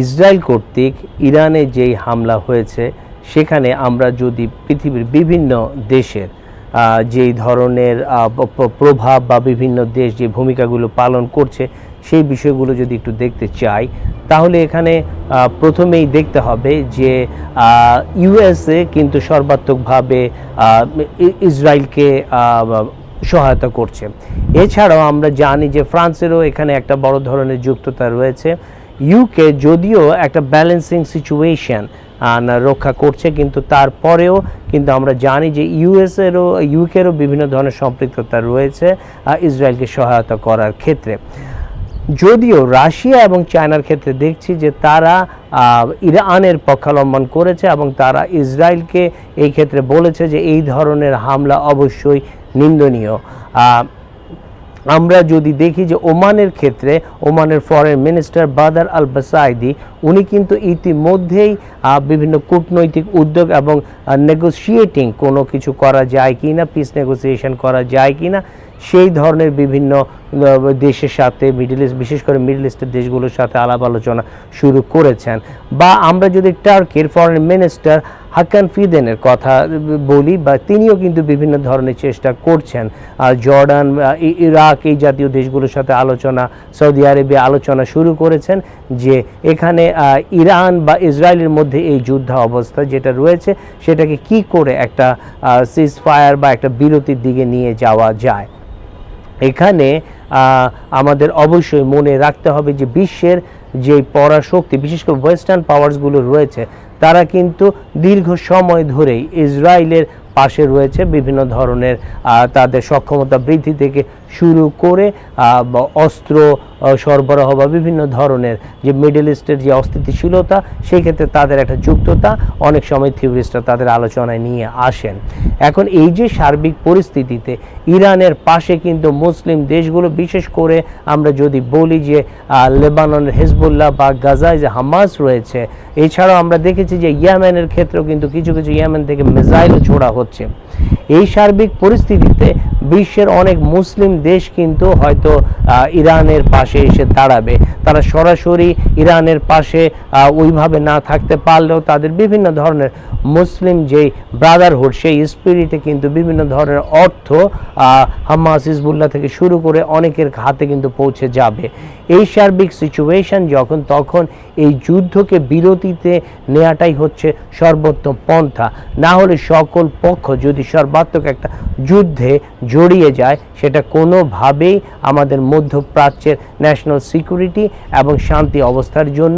Israel কর্তৃক ইরানে যেই হামলা হয়েছে, সেখানে আমরা যদি পৃথিবীর বিভিন্ন দেশের যেই ধরনের প্রভাব বা বিভিন্ন দেশ যে ভূমিকাগুলো পালন করছে, সেই বিষয়গুলো যদি একটু দেখতে চাই, তাহলে এখানে প্রথমেই দেখতে হবে যে ইউএসএ কিন্তু সর্বাত্মকভাবে ইসরায়েলকে সহায়তা করছে। এছাড়াও আমরা জানি যে ফ্রান্সেরও এখানে একটা বড় ধরনের যুক্ততা রয়েছে। ইউকে যদিও একটা ব্যালেন্সিং সিচুয়েশন রক্ষা করছে, কিন্তু তারপরেও কিন্তু আমরা জানি যে ইউএসএরও ইউকেরও বিভিন্ন ধরনের সম্পৃক্ততা রয়েছে ইসরায়েলকে সহায়তা করার ক্ষেত্রে। যদিও রাশিয়া এবং চায়নার ক্ষেত্রে দেখছি যে তারা ইরানের পক্ষাবলম্বন করেছে এবং তারা ইসরায়েলকে এই ক্ষেত্রে বলেছে যে এই ধরনের হামলা অবশ্যই নিন্দনীয়। আমরা যদি দেখি যে ওমানের ক্ষেত্রে, ওমানের ফরেন মিনিস্টার বাদার আল বাসাইদি উনি কিন্তু ইতিমধ্যেই বিভিন্ন কূটনৈতিক উদ্যোগ এবং নেগোসিয়েটিং কোনো কিছু করা যায় কি না পিস নেগোসিয়েশন করা যায় কি না সেই ধরনের বিভিন্ন দেশের সাথে মিডল ইস্ট বিশেষ করে মিডল ইস্টের দেশগুলোর সাথে আলাপ আলোচনা শুরু করেছেন। বা আমরা যদি টার্কির ফরেন মিনিস্টার হাকান ফিদেনের কথা বলি বা তিনিও কিন্তু বিভিন্ন ধরনের চেষ্টা করছেন। জর্ডান ইরাক এই জাতীয় দেশগুলোর সাথে আলোচনা, সৌদি আরবে আলোচনা শুরু করেছেন যে এখানে ইরান বা ইসরায়েলের মধ্যে এই যুদ্ধ অবস্থা যেটা রয়েছে, সেটাকে কি করে একটা সিজ ফায়ার বা একটা বিরতির দিকে নিয়ে যাওয়া যায়। এখানে আমাদের অবশ্যই মনে রাখতে হবে যে বিশ্বের যে পরাশক্তি, বিশেষ করে ওয়েস্টার্ন পাওয়ার্সগুলো রয়েছে তারা কিন্তু দীর্ঘ সময় ধরেই ইসরায়েলের পাশে রয়েছে বিভিন্ন ধরনের তাদের সক্ষমতা বৃদ্ধি থেকে শুরু করে অস্ত্র সরবরাহ বা বিভিন্ন ধরনের যে মিডল ইস্টের যে অস্থিতিশীলতা, সেই ক্ষেত্রে তাদের একটা যুক্ততা, অনেক সময় থিওরিস্টরা তাদের আলোচনায় নিয়ে আসেন। এখন এই যে সার্বিক পরিস্থিতিতে ইরানের পাশে কিন্তু মুসলিম দেশগুলো, বিশেষ করে আমরা যদি বলি যে লেবাননের হেজবুল্লাহ বা গাজায় যে হামাস রয়েছে, এছাড়াও আমরা দেখেছি যে ইয়েমেনের ক্ষেত্রেও কিন্তু কিছু কিছু ইয়ামেন থেকে মিসাইল ছোড়া হচ্ছে। এই সার্বিক পরিস্থিতিতে বিশ্বের অনেক মুসলিম দেশ কিন্তু হয়তো ইরানের পাশে এসে দাঁড়াবে। তারা সরাসরি ইরানের পাশে ওইভাবে না থাকতে পারলেও তাদের বিভিন্ন ধরনের মুসলিম যেই ব্রাদারহুড সেই স্পিরিটে কিন্তু বিভিন্ন ধরনের অর্থ আহ, হামাস হিজবুল্লাহ থেকে শুরু করে অনেকের হাতে কিন্তু পৌঁছে যাবে। এই সার্বিক সিচুয়েশন যখন তখন এই যুদ্ধকে বিরতিতে নেওয়াটাই হচ্ছে সর্বোত্তম পন্থা। না হলে সকল পক্ষ যদি সর্বাত্মক একটা যুদ্ধে জড়িয়ে যায় সেটা কোনোভাবেই আমাদের মধ্যপ্রাচ্যের ন্যাশনাল সিকিউরিটি এবং শান্তি অবস্থার জন্য